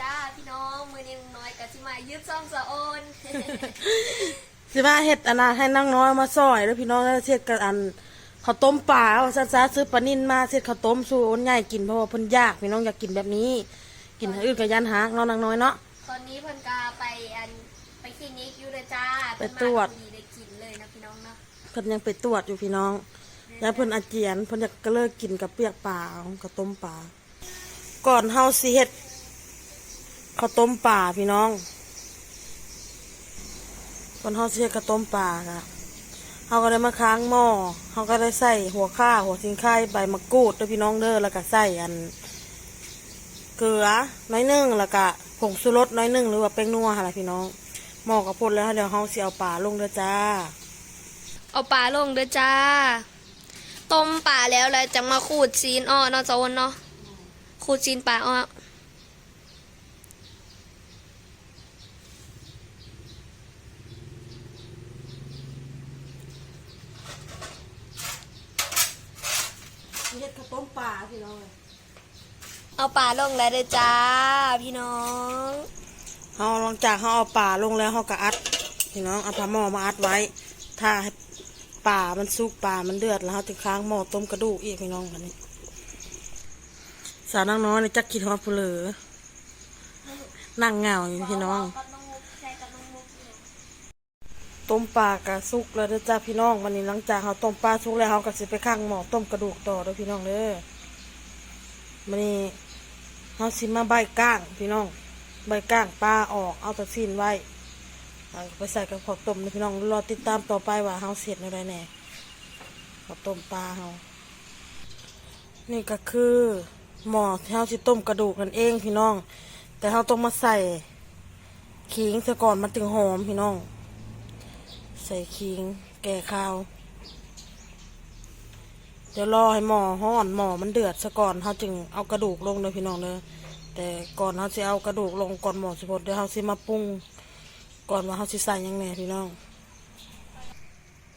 จ้าพี่น้องมือนี้น้อยกับชิมายืดซ่องสะโอนสิว่าเฮ็ดอันน่ะให้นางน้อยมาซอยแล้วพี่น้องแล้วเฮ็ดกับอันข้าวต้มปลาว่าซั่นซะซื้อปลานิ่นมาเฮ็ดข้าวต้มสู่อ้นใหญ่กินเพราะว่าเพิ่นยากพี่น้องอยากกินแบบนี้ กินให้อื่นก็ยันหากเนาะนางน้อยเนาะ ตอนนี้เพิ่นกาไปอันไปคลินิกอยู่เลยจ้าไปตรวจ เพิ่นมาพอดีได้กินเลยนะพี่น้องเนาะเพิ่นยังไปตรวจอยู่พี่น้องแล้วเพิ่นอาเจียนเพิ่นอยากก็เลิกกินกับเปียกปลาข้าวต้มปลาก่อนเฮาสิเฮ็ด ข้าวต้มปลาพี่น้องก่อนเฮาสิเฮ็ดข้าวต้มปลาค่ะเฮาก็ได้มาค้างหม้อเฮาก็ได้ใส่หัวข่าหัวสิงไข่ใบมะกรูดด้อพี่น้องเด้อแล้วก็ใส่อัน เกลือน้อยหนึ่งแล้วก็ผงชูรสน้อยหนึ่งหรือว่าแป้งนัวค่ะพี่น้องหม้อก็พดแล้วเดี๋ยวเฮาสิเอาปลาลงเด้อจ้า เอาปลาลงเด้อจ้า ต้มปลาแล้วแล้วจะมาขูดซีนอ้อเนาะจ้าอ้นเนาะขูดซีนปลาอ้อ เฮ็ดข้าว ต้มปลาพี่น้องเอาปลาลงแล้วเด้อจ้า พี่น้องเฮาหลังจากเฮาเอาปลาลงแล้วเฮาก็อัด พี่น้องเอาผ้าหม้อมาอัดไว้ ถ้าให้ปลามันสุกปลามันเดือดแล้วเฮาจึงค้างหม้อต้มกระดูกอีกพี่น้องกันนี้ สาวนางน้อยนี่จักคิดฮอดผู้เหลือนั่งเหงาอยู่พี่น้อง ต้มปลากระสุกแล้วเด้อจ้าพี่น้องวันนี้หลังจากเฮาต้มปลาสุกแล้วเฮาก็สิไปข้างหมอต้มกระดูกต่อเด้อพี่น้องเด้อวันนี้เฮาสิมาใบก้างพี่น้อง ใบก้างปลาออกเอาตะซีนไว้ไปใส่กับข้าวต้มเด้อพี่น้องรอติดตามต่อไปว่าเฮาเสร็จในไรแน่ข้าต้มปลาเฮานี่ก็คือหมอที่เฮาสิต้มกระดูกนั่นเองพี่น้อง แต่เฮาต้องมาใส่ขิงซะก่อนมันถึงหอมพี่น้อง ใส่ขิง แก่ข้าว เดี๋ยวรอให้หม้อห้อนหม้อมันเดือดซะก่อนเขาจึงเอากระดูกลงเลยพี่น้องเลยแต่ก่อนเขาจะเอากระดูกลงก่อนหม้อสิพดเดี๋ยวเขาสิมาปรุงก่อนว่าเขาสิใส่ยังไงพี่น้อง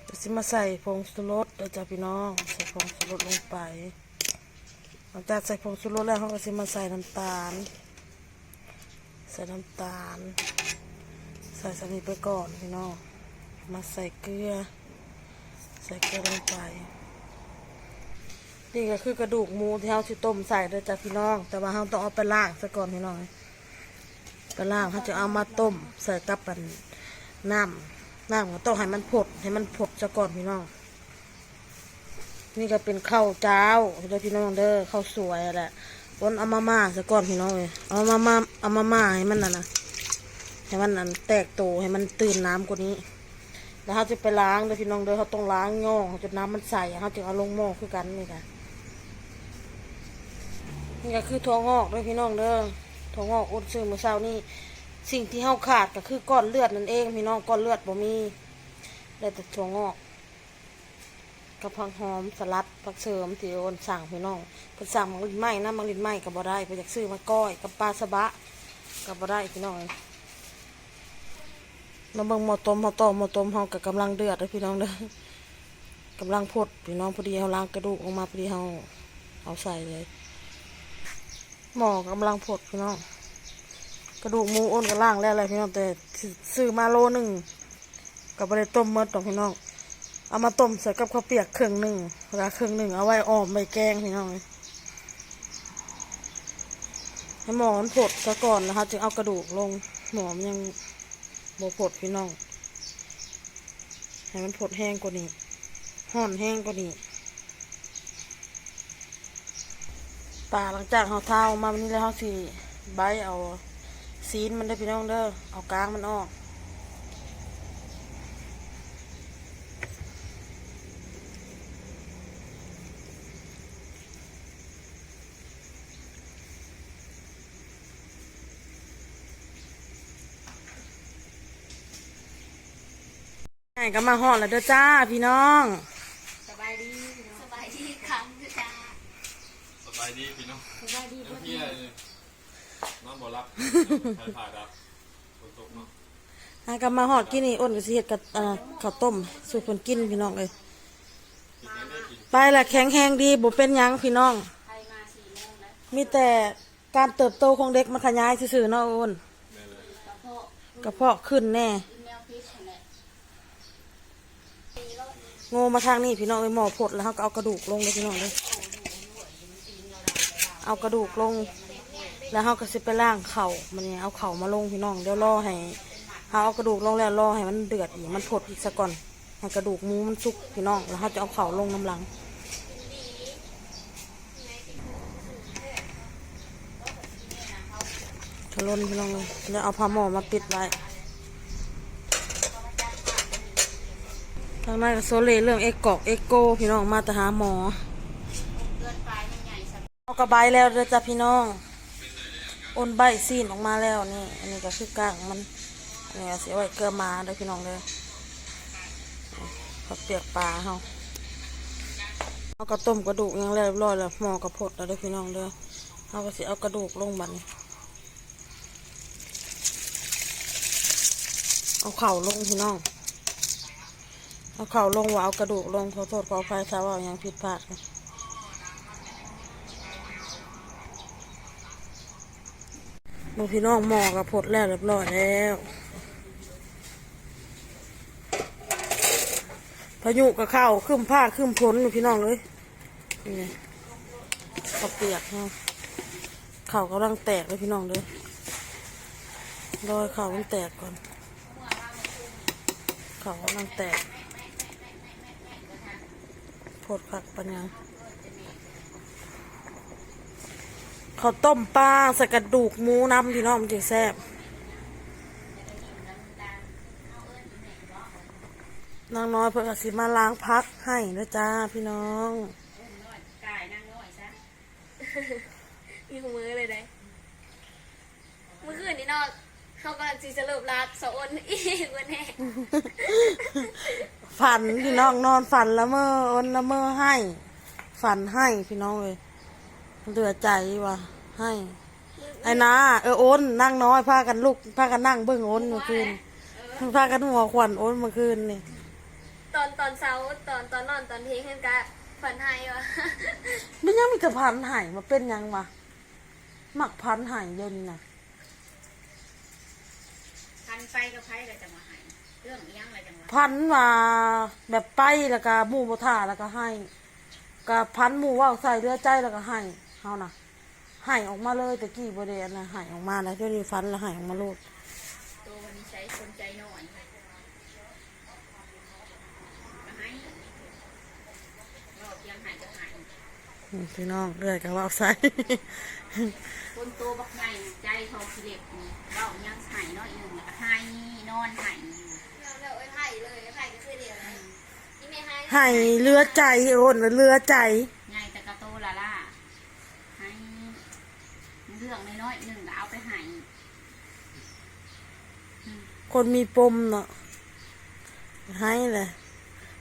เดี๋ยวสิมาใส่ผงชูรสเดี๋ยวจ้ะพี่น้องใส่ผงชูรสลงไปหลังจากใส่ผงชูรสแล้วเขาก็สิมาใส่น้ำตาล ใส่น้ำตาล ใส่สามีไปก่อนพี่น้อง มาใส่เกลือ ใส่เกลือลงไปนี่ก็คือกระดูกหมูที่เราสิต้มใส่เด้อจ้ะพี่น้อง แต่ว่าเราต้องเอาไปล้างซะก่อนพี่น้องไปล้างเขาจะเอามาต้มใส่กับปันน้ำน้ำก็ต้องให้มันผดให้มันผดซะก่อนพี่น้อง นี่ก็เป็นข้าวเจ้าเด้อพี่น้องเด้อข้าวสวยแหละวนเอามาม่าซะก่อนพี่น้องเลยเอามาม่าเอามาม่าให้มันน่ะนะให้มันอันแตกโตให้มันตื่นน้ำกว่านี้ แล้วเขาจะไปล้างเด้อพี่น้องเด้อเขาต้องล้างย่องจนน้ำมันใสเขาจึงเอาลงหม้อคือกันนี่ค่ะนี่ก็คือถั่วงอกเด้อพี่น้องเด้อถั่วงอกอุดซื้อเมื่อเช้านี่สิ่งที่เฮาขาดก็คือก้อนเลือดนั่นเอง พี่น้องก้อนเลือดบ่มีได้แต่ถั่วงอกกับผักหอมสลัดผักเสริมที่โอนสั่งพี่น้องเพิ่นสั่งมังลินไหม้นะมังลินไหม้ก็บ่ได้เพิ่นอยากซื้อมาก้อยกับปลาสะบะก็บ่ได้พี่น้อง มาเบิ่งหม้อต้มหม้อต้มหม้อต้มเฮาก็กำลังเดือดเลยพี่น้องเด้อกำลังพดพี่น้องพอดีเฮาล้างกระดูกออกมาพอดีเฮาเอาใส่เลยหมอกำลังพดพี่น้องกระดูกหมูอ้นก็ล้างแล้วเลยพี่น้องแต่ซื้อมาโลหนึ่งก็บ่ได้ต้มหมดดอกพี่น้องเอามาต้มใส่กับข้าวเปียกครึ่งหนึ่งเวลาครึ่งหนึ่งเอาไว้ออมไว้แกงพี่น้องให้หมอนผดซะก่อนนะคะจึงเอากระดูกลงหมอมยัง โบผดพี่น้อง ให้มันผดแห้งกว่านี้ห่อนแห้งกว่านี้ป่าหลังจากเขาเท้ามาวันนี้แล้วเขาสีใบเอาซีนมันได้พี่น้องเด้อ เอากลางมันออก ไงก็มาหอดแล้วเด้อจ้าพี่น้อง สบายดีสบายดีครั้งจ้าสบายดีพี่น้องสบายดีเดี๋ยวพี่อะไรเนี่ยน้องบอรับใครผ่าดับฝนตกเนาะไงก็มาหอดกินนี่อ้นก็สิเฮ็ดกับอ่าข้าวต้มสูตรคนกินพี่น้องเลยกินยังได้กินไปละแข็งแห้งดีบ่เป็นหยังพี่น้องมีแต่การเติบโตของเด็กมันขยายซื่อๆเนาะโอนแม่เลยกระเพาะขึ้นแน่โงมาทางนี้พี่น้องไอ้หมอผดแล้วเขาก็เอากระดูกลงเลยพี่น้องเลยเอากระดูกลง แล้วเขาก็สิไปล่างเข่ามันเนี่ยเอาเข่ามาลงพี่น้องเดี๋ยวรอให้เขาเอากระดูกลงแล้วรอให้มันเดือดอีกมันผดอีกสักก่อนให้กระดูกมูมันสุกพี่น้องแล้วเขาจะเอาเข่าลงน้ำหลังทะลนพี่น้องเลยแล้วเอาผ้าหมอมาปิดไว้ ทางนั้นก็โซเลเรื่องเอกกอกเอกโกพี่น้องมาแต่หาหมอเอากระบายแล้วเด้อจ้ะพี่น้องโอนใบซีนออกมาแล้วนี่ อันนี้ก็คือกลางมันอันนี้ก็เสียไว้เกลือมาเด้พี่น้องเลยผักเปียกปลาเฮาเอากระต้มกระดูกยังเรียบร้อยแล้วหมอกระพดแล้วเด้พี่น้องเด้อเอาก็สิเอากระดูกลงบันเอาเข่าลงพี่น้อง เอาเข่าลงว่าเอากระดูกลงขอโทษขออภัยถ้าว่ายังผิดพลาดกันหมูพี่น้องหมอกับผดแล้วเรียบร้อยแล้วพายุกับข้าวขึ้นผ้าขึ้นพ้นดูพี่น้องเลยนี่ข้าวเปียกเนาะข้าวกำลังแตกเลยพี่น้องเลยรอยข้าวมันแตกก่อนข้าวกำลังแตก โพดผักปัญญาข้าวต้มปลาใส่กระดูกหมูน้ำพี่น้องมันจะแซ่บนางน้อยเพื่อกสิมาล้างพักให้นะจ้าพี่น้องมีหูมือเลยได้มื่อคืนนี้เนาะ เขากำลังสิสรุปรักสะอ้นอีกวันแน่ฝันพี่น้องนอนฝันละเมออนละเมอให้ ฝันให้พี่น้องเลยเหลือใจว่ะให้ไอ้นาเออโอนนั่งน้อยพากันลุกพากันนั่งเบิ่งโอนเมื่อคืนพากันหัวขวัญโอนเมื่อคืนนี่ตอนตอนเช้าตอนตอนนอนตอนเที่ยงเห็นกะฝันให้วะมันยังมีกระพันใหายมาเป็นยังวะหมักพันใหายเดี๋ยวนี้นะ พันไฟกับไฟก็จะมาใหายเรื่องเอี้ยงอะไรจังหวะพันมาแบบไปแล้วก็หมูบท่าแล้วก็ให้ก็พันหมูว่าวใส่เรือใจแล้วก็ให้เฮานะให้ออกมาเลยแต่กี้บริเวณนะให้ออกมาแล้วเดี๋ยวนี้ฟันแล้วให้ออกมาโลดตัววันนี้ใช้คนใจหน่อยมาให้รอบยังหายจะหายอืมพี่น้องเรื่อยก็ว่าวใส่ คนโตบักใหญ่ใจเขาขี้เล็กนี่เรายังหายน้อยหนึ่งแล้วก็ ให้นอนหายอยู่เราเอ้ยไผ่เลยไผ่ก็คือเดียวเลยนี่ไม่ให้ให้เรือใจโอนเรือใจใหญ่แต่กระโตละล่ะให้เรื่องน้อยๆหนึ่งก็เอาไปใหายคนมีปมเนาะให้เลย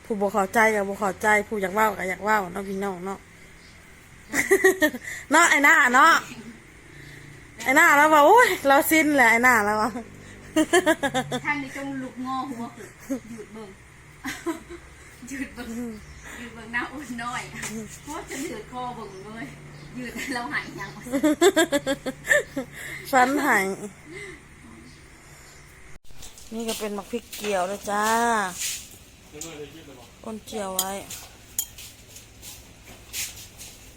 ผู้บ่เข้าใจกับบ่เข้าใจ ผู้อยากเว้ากับอยากเว้าเนาะพี่น้องเนาะเนาะไอ้หน้าเนาะไอ้หน้าแล้วว่าโอ้ยเราสิ้นแหละไอ้หน้าแล้วว่า ท่านนี่จงลุกงอหัวขึ้นหยุดเบิ่งหยุดเบิ่งหยุดเบิ่งหน้าอุ่นน้อยเพราะจะหยุดคอเบิ่งเลยหยุดเราหายยังฟันหายนี่ก็เป็นมักพริกเกี่ยวเลยจ้าอ้นเจียวไว้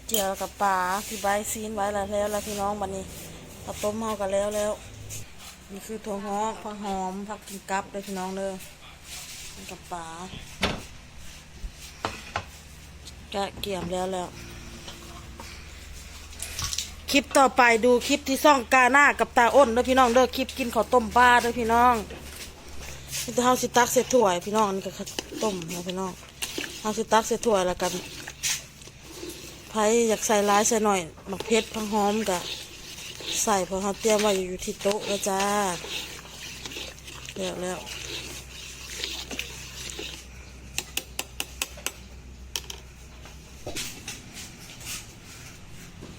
เจียวกับปลาที่ใบซีนไว้แล้วแล้วพี่น้องบันนี้ข้าวต้มเฮากันแล้วแล้ว นี่คือถั่วหอมผักหอมผักกินกับเลยพี่น้องเด้อกับปลาแกะเกี่ยมแล้วแล้ว คลิปต่อไปดูคลิปที่ซ่องกาหน้ากับตาอ้นเด้อพี่น้องเด้อคลิปกินข้าวต้มปลาเด้อพี่น้องนี่จะเฮาสิตักเสร็จถ้วยพี่น้องนี่ก็ข้าวต้มนะพี่น้องเฮาสิตักเสร็จถ้วยแล้วกันไผอยากใส่ร้ายใส่หน่อยหมักเพชรพังหอมกะ ใส่เพอเฮาเตรียมไว้อยู่ที่โต๊ะแล้วจ้าแล้วแล้ว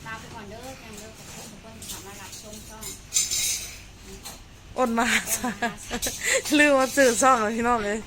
ลาไปก่อนเด้อแกงเด้อขอบคุณทุกคนที่สามารถรับชมช่องอ้นมาจ้าลืมว่าสื่อซ่องแล้วพี่น้องเลย